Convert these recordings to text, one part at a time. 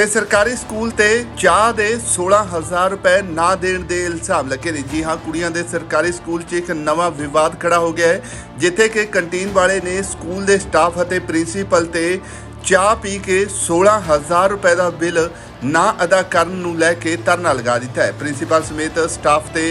ਤੇ ਸਰਕਾਰੀ ਸਕੂਲ ਤੇ ਚਾਹ ਦੇ 16000 ਰੁਪਏ ਨਾ ਦੇਣ ਦੇ ਇਲਜ਼ਾਮ ਲੱਗੇ ਨੇ। ਜੀ ਹਾਂ, ਕੁੜੀਆਂ ਦੇ ਸਰਕਾਰੀ ਸਕੂਲ 'ਚ ਇੱਕ ਨਵਾਂ ਵਿਵਾਦ ਖੜਾ ਹੋ ਗਿਆ ਹੈ, ਜਿੱਥੇ ਕਿ ਕੰਟੀਨ ਵਾਲੇ ਨੇ ਸਕੂਲ ਦੇ ਸਟਾਫ ਅਤੇ ਪ੍ਰਿੰਸੀਪਲ ਤੇ ਚਾਹ ਪੀ ਕੇ 16000 ਰੁਪਏ ਦਾ ਬਿੱਲ ਨਾ ਅਦਾ ਕਰਨ ਨੂੰ ਲੈ ਕੇ ਧਰਨਾ ਲਗਾ ਦਿੱਤਾ ਹੈ। ਪ੍ਰਿੰਸੀਪਲ ਸਮੇਤ ਸਟਾਫ ਤੇ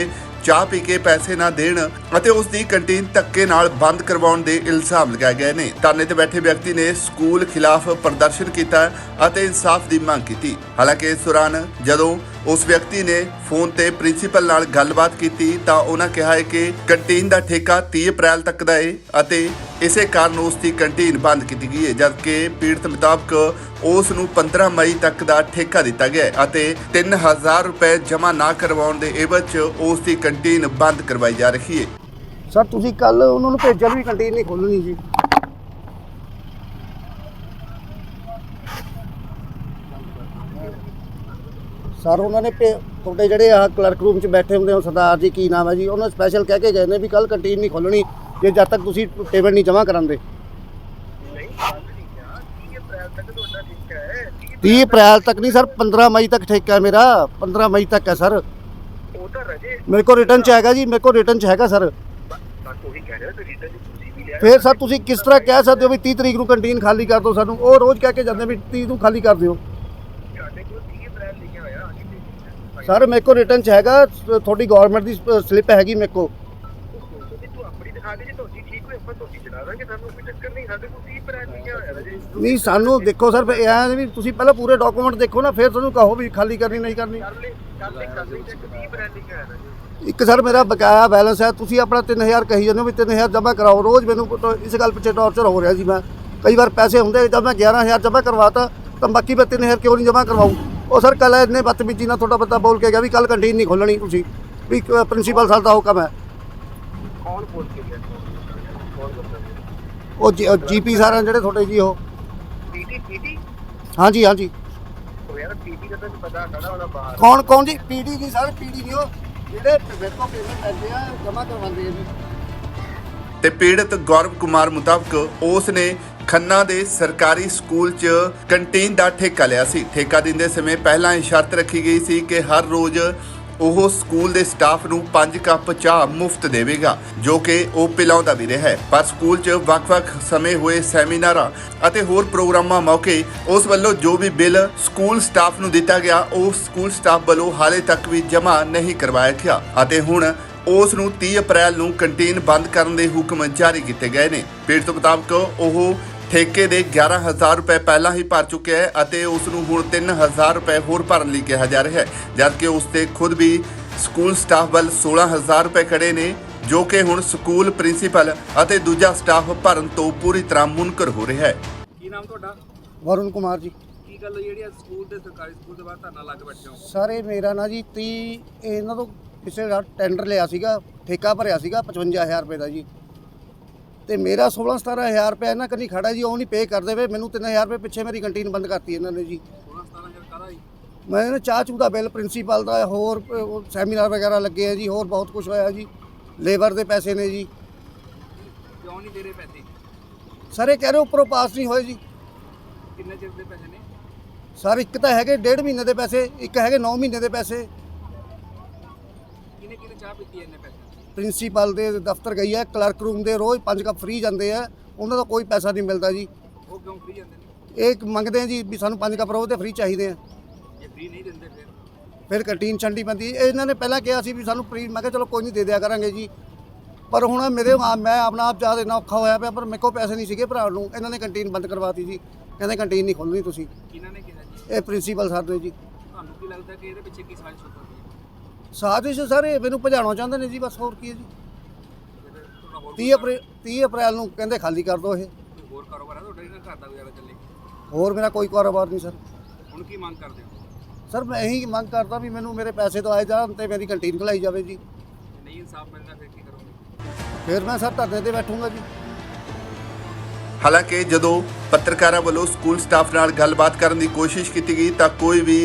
ਚਾਹ ਪੀ ਕੇ ਪੈਸੇ ਨਾ ਦੇਣ ਅਤੇ ਉਸ ਦੀ ਕੰਟੀਨ ਧੱਕੇ ਨਾਲ ਬੰਦ ਕਰਵਾਉਣ ਦੇ ਇਲਜ਼ਾਮ ਲਗਾਏ ਗਏ ਨੇ। ਧਰਨੇ ਤੇ ਬੈਠੇ ਵਿਅਕਤੀ ਨੇ ਸਕੂਲ ਖਿਲਾਫ ਪ੍ਰਦਰਸ਼ਨ ਕੀਤਾ ਅਤੇ ਇਨਸਾਫ ਦੀ ਮੰਗ ਕੀਤੀ। ਹਾਲਾਂਕਿ ਇਸ ਦੌਰਾਨ ਜਦੋਂ ਉਸ ਵਿਅਕਤੀ ਨੇ ਫੋਨ ਤੇ ਪ੍ਰਿੰਸੀਪਲ ਨਾਲ ਗੱਲਬਾਤ ਕੀਤੀ ਤਾਂ ਉਹਨਾਂ ਕਿਹਾ ਹੈ ਕਿ ਕੰਟੀਨ ਦਾ ਠੇਕਾ 30 ਅਪ੍ਰੈਲ ਤੱਕ ਦਾ ਹੈ ਅਤੇ ਇਸੇ ਕਾਰਨ ਉਸ ਦੀ ਕੰਟੀਨ ਬੰਦ ਕੀਤੀ ਗਈ ਹੈ ਜਦਕਿ ਪੀੜਤ ਮੁਤਾਬਕ ਉਸ ਨੂੰ 15 ਮਈ ਤੱਕ ਦਾ ਠੇਕਾ ਦਿੱਤਾ ਗਿਆ ਅਤੇ 3000 ਰੁਪਏ ਜਮ੍ਹਾਂ ਨਾ ਕਰਵਾਉਣ ਦੇ ਏਵਜ ਉਸ ਦੀ ਕੰਟੀਨ ਬੰਦ ਕਰਵਾਈ ਜਾ ਰਹੀ ਹੈ। ਸਰ, ਤੁਸੀਂ ਕੱਲ ਉਹਨਾਂ ਨੂੰ ਭੇਜਿਆ ਵੀ ਕੰਟੀਨ ਨਹੀਂ ਖੋਲਣੀ ਜੀ। ਸਰ, ਉਹਨਾਂ ਨੇ ਤੁਹਾਡੇ ਜਿਹੜੇ ਆ ਕਲਰਕ ਰੂਮ 'ਚ ਬੈਠੇ ਹੁੰਦੇ ਹੋ, ਸਰਦਾਰ ਜੀ, ਕੀ ਨਾਮ ਹੈ ਜੀ? ਉਹਨਾਂ ਸਪੈਸ਼ਲ ਕਹਿ ਕੇ ਗਏ ਨੇ ਵੀ ਕੱਲ ਕੰਟੀਨ ਨਹੀਂ ਖੋਲਣੀ ਜੇ ਜਦ ਤੱਕ ਤੁਸੀਂ ਪੇਮੈਂਟ ਨਹੀਂ ਜਮ੍ਹਾਂ ਕਰਾਉਂਦੇ। 30 ਅਪ੍ਰੈਲ ਤੱਕ ਨਹੀਂ, ਸਰ 15 ਮਈ ਤੱਕ ਠੇਕਾ ਹੈ ਮੇਰਾ 15 ਮਈ ਤੱਕ ਹੈ, ਸਰ। ਉਹ ਤਾਂ ਰਜੇ ਮੇਰੇ ਕੋਲ ਰਿਟਰਨ 'ਚ ਹੈਗਾ ਜੀ, ਮੇਰੇ ਕੋਲ ਰਿਟਰਨ 'ਚ ਹੈਗਾ, ਸਰ। ਬਸ ਸਰ, ਤੁਸੀਂ ਕਿਸ ਤਰ੍ਹਾਂ ਕਹਿ ਸਕਦੇ ਹੋ ਵੀ 30 ਤਰੀਕ ਨੂੰ ਕੰਟੀਨ ਖਾਲੀ ਕਰ ਦਿਓ ਸਾਨੂੰ? ਉਹ ਰੋਜ਼ ਕਹਿ ਕੇ ਜਾਂਦੇ ਵੀ 30 ਨੂੰ ਖਾਲੀ ਕਰ ਦਿਓ ਸਾਡੇ ਕੋਲ 30 ਅਪ੍ਰੈਲ ਲਿਖਿਆ ਹੋਇਆ ਅਸੀਂ ਤੇ ਸਰ ਮੇਰੇ ਕੋਲ ਰਿਟਰਨ ਚ ਹੈਗਾ ਸ- ਤੁਹਾਡੀ ਗਵਰਨਮੈਂਟ ਦੀ ਸਲਿੱਪ ਹੈਗੀ ਮੇਰੇ ਕੋਲ। ਨਹੀਂ ਸਾਡੇ ਕੋਲ 30 ਅਪ੍ਰੈਲ ਲਿਖਿਆ ਹੋਇਆ ਰਜੇ ਨਹੀਂ ਸਾਨੂੰ ਦੇਖੋ ਸਰ ਇਹ ਐਂ ਵੀ ਤੁਸੀਂ ਪਹਿਲਾਂ ਪੂਰੇ ਡਾਕੂਮੈਂਟ ਦੇਖੋ ਨਾ ਫਿਰ ਤੁਹਾਨੂੰ ਕਹੋ ਵੀ ਖਾਲੀ ਕਰਨੀ ਨਹੀਂ ਕਰਨੀ। ਕਰ ਲੈ ਕਰ ਲੈ ਕਰ ਲੈ ਚੈੱਕ 30 ਅਪ੍ਰੈਲ ਲਿਖਿਆ ਹੋਇਆ ਰਜੇ ਇੱਕ ਸਰ ਮੇਰਾ ਬਕਾਇਆ ਬੈਲੈਂਸ ਹੈ ਤੁਸੀਂ ਆਪਣਾ 3000 ਕਹੀ ਜਾਂਦੇ ਹੋ ਵੀ 3000 ਜਮ੍ਹਾਂ ਕਰਾਓ। ਰੋਜ਼ ਮੈਨੂੰ ਇਸ ਗੱਲ ਪਿੱਛੇ ਟੌਰਚਰ ਹੋ ਰਿਹਾ ਜੀ ਮੈਂ। ਕਈ ਵਾਰ ਪੈਸੇ ਹੁੰਦੇ ਜਦ ਮੈਂ 11000 ਜਮ੍ਹਾਂ ਕਰਵਾਤਾ ਤਾਂ ਬਾਕੀ ਮੈਂ 3000 ਕਿਉਂ ਨਹੀਂ ਜਮ੍ਹਾਂ ਕਰਵਾਉਂ ਉਹ ਸਰ ਕੱਲ ਇੰਨੇ ਬਦਤਮੀਜ਼ੀ ਨਾਲ ਤੁਹਾਡਾ ਬੰਦਾ ਬੋਲ ਕੇ ਗਿਆ ਵੀ ਕੱਲ ਕੰਟੀਨ ਨਹੀਂ ਖੋਲਣੀ ਤੁਸੀਂ ਵੀ ਪ੍ਰਿੰਸੀਪਲ ਸਰ ਦਾ ਹੁਕਮ ਹੈ। ਕੌਣ ਬੋਲ ਕੇ ਗਿਆ? ਉਹ ਜੀਪੀ ਸਰ ਜਿਹੜੇ ਤੁਹਾਡੇ ਜੀ ਉਹ। ਪੀਟੀ ਪੀਟੀ ਹਾਂਜੀ ਹਾਂਜੀ। ਉਹ ਯਾਰ ਪੀਟੀ ਦਾ ਤਾਂ ਪਤਾ ਖੜਾ ਹੋਣਾ ਬਾਹਰ। ਕੌਣ ਕੌਣ ਜੀ? ਪੀਡੀ ਜੀ ਸਰ ਪੀਡੀ ਨਹੀਂ ਉਹ ਜਿਹੜੇ ਵੇਖੋ ਪੇਮੈਂਟ ਲੈਂਦੇ ਆ ਜਮ੍ਹਾਂ ਕਰਵਾਉਂਦੇ ਆ ਜੀ। ਤੇ ਪੀੜਤ ਗੌਰਵ ਕੁਮਾਰ ਮੁਤਾਬਕ ਉਸ ਨੇ ਖੰਨਾ ਦੇ ਸਰਕਾਰੀ ਸਕੂਲ 'ਚ ਕੰਟੀਨ ਦਾ ਠੇਕਾ ਲਿਆ ਸੀ। ਠੇਕਾ ਦਿੰਦੇ ਸਮੇਂ ਪਹਿਲਾਂ ਇਹ ਸ਼ਰਤ ਰੱਖੀ ਗਈ ਸੀ ਕਿ ਹਰ ਰੋਜ਼ ਉਹ ਸਕੂਲ ਦੇ ਸਟਾਫ ਨੂੰ 5 ਕੱਪ ਚਾਹ ਮੁਫਤ ਦੇਵੇਗਾ, ਜੋ ਕਿ ਉਹ ਪਿਲਾਉਂਦਾ ਵੀ ਰਿਹਾ ਪਰ ਸਕੂਲ 'ਚ ਵੱਖ-ਵੱਖ ਸਮੇਂ ਹੋਏ ਸੈਮੀਨਾਰਾਂ ਅਤੇ ਹੋਰ ਪ੍ਰੋਗਰਾਮਾਂ ਮੌਕੇ ਉਸ ਵੱਲੋਂ ਜੋ ਵੀ ਬਿੱਲ ਸਕੂਲ ਸਟਾਫ ਨੂੰ ਦਿੱਤਾ ਗਿਆ, ਉਹ ਸਕੂਲ ਸਟਾਫ ਵੱਲੋਂ ਹਾਲੇ ਤੱਕ ਵੀ ਜਮ੍ਹਾਂ ਨਹੀਂ ਕਰਵਾਇਆ ਗਿਆ ਅਤੇ ਹੁਣ ਉਸ ਨੂੰ 30 ਅਪ੍ਰੈਲ ਨੂੰ ਕੰਟੀਨ ਬੰਦ ਕਰਨ ਦੇ ਹੁਕਮ ਜਾਰੀ ਕੀਤੇ ਗਏ ਨੇ। ਪੀੜਤ ਮੁਤਾਬਕ ਉਹ ਠੇਕੇ ਦੇ 11000 ਰੁਪਏ ਪਹਿਲਾਂ ਹੀ ਭਰ ਚੁੱਕਿਆ ਹੈ ਅਤੇ ਉਸ ਨੂੰ ਹੁਣ 3000 ਰੁਪਏ ਹੋਰ ਭਰਨ ਲਈ ਕਿਹਾ ਜਾ ਰਿਹਾ ਹੈ ਜਦਕਿ ਉਸ ਤੇ ਖੁਦ ਵੀ ਸਕੂਲ ਸਟਾਫ ਵੱਲ 16000 ਰੁਪਏ ਖੜੇ ਨੇ ਜੋ ਕਿ ਹੁਣ ਸਕੂਲ ਪ੍ਰਿੰਸੀਪਲ ਅਤੇ ਦੂਜਾ ਸਟਾਫ ਭਰਨ ਤੋਂ ਪੂਰੀ ਤਰ੍ਹਾਂ ਮੁਨਕਰ ਹੋ ਰਿਹਾ ਹੈ। ਕੀ ਨਾਮ ਤੁਹਾਡਾ? ਵਰੁਣ ਕੁਮਾਰ ਜੀ। ਕੀ ਗੱਲ ਹੋਈ ਜਿਹੜੀ ਅੱਜ ਸਕੂਲ ਦੇ ਸਰਕਾਰੀ ਸਕੂਲ ਦੇ ਬਾਹਰ ਧਰਨਾ ਲਾ ਕੇ ਬੈਠੇ ਹੋ? ਸਰ ਇਹ ਮੇਰਾ ਨਾ ਜੀ 30 ਇਹਨਾਂ ਤੋਂ ਪਿਛਲੇ ਸਾਲ ਟੈਂਡਰ ਲਿਆ ਸੀਗਾ ਠੇਕਾ ਭਰਿਆ ਸੀਗਾ 55000 ਰੁਪਏ ਦਾ ਜੀ। ਤੇ ਮੇਰਾ 16 17000 ਰੁਪਏ ਇਹਨਾਂ ਕੰਨੀ ਖੜਾ ਜੀ ਉਹ ਨਹੀਂ ਪੇ ਕਰਦੇ ਵੇ ਮੈਨੂੰ 3000 ਰੁਪਏ ਪਿੱਛੇ ਮੇਰੀ ਕੰਟੀਨ ਬੰਦ ਕਰਤੀ ਇਹਨਾਂ ਨੇ ਜੀ। 16 17000 ਕਾਹਦਾ ਜੀ? ਮੈਂ ਇਹਨਾਂ ਚਾਹ ਚੂ ਦਾ ਬਿੱਲ ਪ੍ਰਿੰਸੀਪਲ ਦਾ ਹੋਰ ਸੈਮੀਨਾਰ ਵਗੈਰਾ ਲੱਗੇ ਆ ਜੀ ਹੋਰ ਬਹੁਤ ਕੁਝ ਹੋਇਆ ਜੀ। ਲੇਬਰ ਦੇ ਪੈਸੇ ਨੇ ਜੀ। ਕਿਉਂ ਨਹੀਂ ਦੇ ਰਹੇ ਪੈਸੇ? ਸਰ ਇਹ ਕਹਿ ਰਹੇ ਉੱਪਰੋਂ ਪਾਸ ਨਹੀਂ ਹੋਏ ਜੀ। ਕਿੰਨੇ ਚਿਰ ਦੇ ਪੈਸੇ ਨੇ? ਸਰ ਇੱਕ ਤਾਂ ਹੈਗੇ ਡੇਢ ਮਹੀਨੇ ਦੇ ਪੈਸੇ ਇੱਕ ਹੈਗੇ 9 ਮਹੀਨੇ ਦੇ ਪੈਸੇ। ਕਿਹਨੇ ਕਿਹਨੇ ਚਾਹ ਪੀਤੀ ਇੰਨੇ ਪੈਸੇ? ਪ੍ਰਿੰਸੀਪਲ ਦੇ ਦਫ਼ਤਰ ਗਈ ਹੈ ਕਲਰਕ ਰੂਮ ਦੇ ਰੋਜ਼ 5 ਕੱਪ ਫ੍ਰੀ ਜਾਂਦੇ ਆ ਉਹਨਾਂ ਦਾ ਕੋਈ ਪੈਸਾ ਨਹੀਂ ਮਿਲਦਾ ਜੀ। ਉਹ ਕਿਉਂ ਫ੍ਰੀ ਜਾਂਦੇ ਨੇ? ਇਹ ਮੰਗਦੇ ਆ ਜੀ ਵੀ ਸਾਨੂੰ 5 ਕੱਪ ਰੋਜ਼ ਦੇ ਫ੍ਰੀ ਚਾਹੀਦੇ ਆ। ਜੇ ਫ੍ਰੀ ਨਹੀਂ ਦਿੰਦੇ ਫਿਰ? ਫਿਰ ਕੰਟੀਨ ਛੰਡੀ ਪੈਂਦੀ। ਇਹ ਇਹਨਾਂ ਨੇ ਪਹਿਲਾਂ ਕਿਹਾ ਸੀ ਵੀ ਸਾਨੂੰ ਫ੍ਰੀ ਮੈਂ ਕਿਹਾ ਚਲੋ ਕੋਈ ਨਹੀਂ ਦੇ ਦਿਆ ਕਰਾਂਗੇ ਜੀ। ਪਰ ਹੁਣ ਮੇਰੇ ਮੈਂ ਆਪਣਾ ਆਪ ਜ਼ਿਆਦਾ ਇੰਨਾ ਔਖਾ ਹੋਇਆ ਪਿਆ ਪਰ ਮੇਰੇ ਕੋਲ ਪੈਸੇ ਨਹੀਂ ਸੀਗੇ ਭਰਾ ਨੂੰ। ਇਹਨਾਂ ਨੇ ਕੰਟੀਨ ਬੰਦ ਕਰਵਾਤੀ ਜੀ। ਕਹਿੰਦੇ ਕੰਟੀਨ ਨਹੀਂ ਖੋਲਣੀ ਤੁਸੀਂ। ਕਿਹਨਾਂ ਨੇ ਕਿਹਾ ਜੀ? ਇਹ ਪ੍ਰਿੰਸੀਪਲ ਸਰ ਨੇ ਜੀ। ਤੁਹਾਨੂੰ ਕੀ ਲੱਗਦਾ ਕਿ ਇਹਦੇ ਪਿੱਛੇ ਕੀ ਸਾਜ਼ਿਸ਼ ਹੋ ਸਕਦੀ ਹੈ ਸਾਜ਼ਿਸ਼ ਸਰ ਮੈਨੂੰ ਭਜਾਉਣਾ ਚਾਹੁੰਦੇ ਨੇ ਜੀ ਬਸ ਹੋਰ ਕੀ ਹੈ ਜੀ। ਫਿਰ ਤੁਹਾਡਾ ਹੋਰ 30 ਅਪ੍ਰੈਲ 30 ਅਪ੍ਰੈਲ ਨੂੰ ਕਹਿੰਦੇ ਖਾਲੀ ਕਰ ਦਿਓ ਇਹ। ਹੋਰ ਕਾਰੋਬਾਰ ਹੈ ਤੁਹਾਡਾ ਇਹਨਾਂ ਘਰ ਦਾ ਗੁਜ਼ਾਰਾ ਚੱਲੇ? ਹੋਰ ਮੇਰਾ ਕੋਈ ਕਾਰੋਬਾਰ ਨਹੀਂ ਸਰ। ਹੁਣ ਕੀ ਮੰਗ ਕਰਦੇ ਹੋ? ਸਰ ਮੈਂ ਇਹੀ ਮੰਗ ਕਰਦਾ ਵੀ ਮੈਨੂੰ ਮੇਰੇ ਪੈਸੇ ਦਵਾਏ ਜਾਣ ਤੇ ਮੇਰੀ ਕੰਟੀਨ ਖਲਾਈ ਜਾਵੇ ਜੀ ਜੇ। ਨਹੀਂ ਇਨਸਾਫ ਮਿਲਦਾ ਫਿਰ ਕੀ ਕਰੋਗੇ? ਫਿਰ ਮੈਂ ਸਰ ਧਰਨੇ ਤੇ ਬੈਠੂੰਗਾ ਜੀ। ਹਾਲਾਂਕਿ ਜਦੋਂ ਪੱਤਰਕਾਰਾਂ ਵੱਲੋਂ ਸਕੂਲ ਸਟਾਫ ਨਾਲ ਗੱਲਬਾਤ ਕਰਨ ਦੀ ਕੋਸ਼ਿਸ਼ ਕੀਤੀ ਗਈ ਤਾਂ ਕੋਈ ਵੀ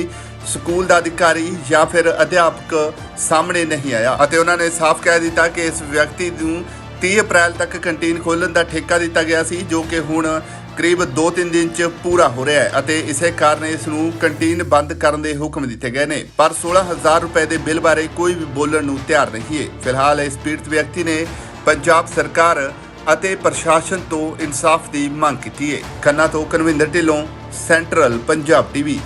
ਸਕੂਲ ਦਾ ਅਧਿਕਾਰੀ ਜਾਂ ਫਿਰ ਅਧਿਆਪਕ ਸਾਹਮਣੇ ਨਹੀਂ ਆਇਆ ਅਤੇ ਉਹਨਾਂ ਨੇ ਸਾਫ਼ ਕਹਿ ਦਿੱਤਾ ਕਿ ਇਸ ਵਿਅਕਤੀ ਨੂੰ 30 ਅਪ੍ਰੈਲ ਤੱਕ ਕੰਟੀਨ ਖੋਲ੍ਹਣ ਦਾ ਠੇਕਾ ਦਿੱਤਾ ਗਿਆ ਸੀ, ਜੋ ਕਿ ਹੁਣ ਕਰੀਬ 2-3 ਦਿਨ ਚ ਪੂਰਾ ਹੋ ਰਿਹਾ ਹੈ ਅਤੇ ਇਸੇ ਕਾਰਨ ਇਸ ਨੂੰ ਕੰਟੀਨ ਬੰਦ ਕਰਨ ਦੇ ਹੁਕਮ ਦਿੱਤੇ ਗਏ ਨੇ। ਪਰ 16000 ਰੁਪਏ ਦੇ ਬਿੱਲ ਬਾਰੇ ਕੋਈ ਵੀ ਬੋਲਣ ਨੂੰ ਤਿਆਰ ਨਹੀਂ ਹੈ। ਫਿਲਹਾਲ ਇਸ ਪੀੜਤ ਵਿਅਕਤੀ ਨੇ ਪੰਜਾਬ ਸਰਕਾਰ ਅਤੇ ਪ੍ਰਸ਼ਾਸਨ ਤੋਂ ਇਨਸਾਫ ਦੀ ਮੰਗ ਕੀਤੀ ਹੈ। ਖੰਨਾ ਤੋਂ ਕਨਵਿੰਦਰ ਢਿੱਲੋਂ, ਸੈਂਟਰਲ ਪੰਜਾਬ ਟੀਵੀ।